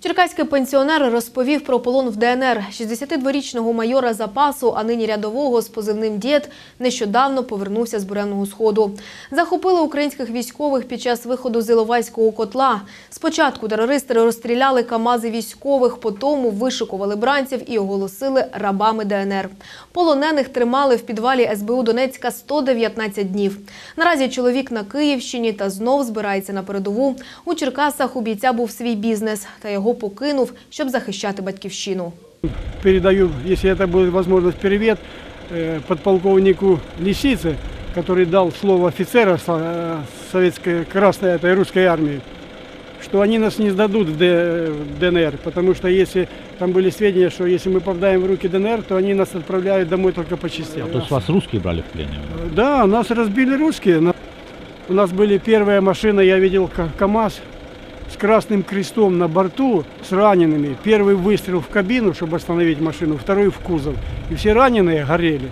Черкаський пенсіонер розповів про полон в ДНР. 62-річного майора запасу, а нині рядового з позивним «Дєд» нещодавно повернувся з Буремного Сходу. Захопили українських військових під час виходу з Іловайського котла. Спочатку терористи розстріляли КАМАЗи військових, потім вишикували бранців і оголосили рабами ДНР. Полонених тримали в підвалі СБУ Донецька 119 днів. Наразі чоловік на Київщині та знов збирається на передову. У Черкасах у бійця був свій бізнес, та його покинув, щоб захищати батьківщину. Передаю, если это будет возможность, привет э, подполковнику Лисице, который дал слово офицера со- э, советской красной этой русской армии, что они нас не сдадут в Д- в ДНР, потому что если там были сведения, что если мы попадаем в руки ДНР, то они нас отправляют домой только по частям. А то есть вас русские брали в плен? Да, нас разбили русские. На- У нас были первая машина, я видел К- КАМАЗ с красным крестом на борту, с ранеными. Первый выстрел в кабину, чтобы остановить машину, второй в кузов. И все раненые горели.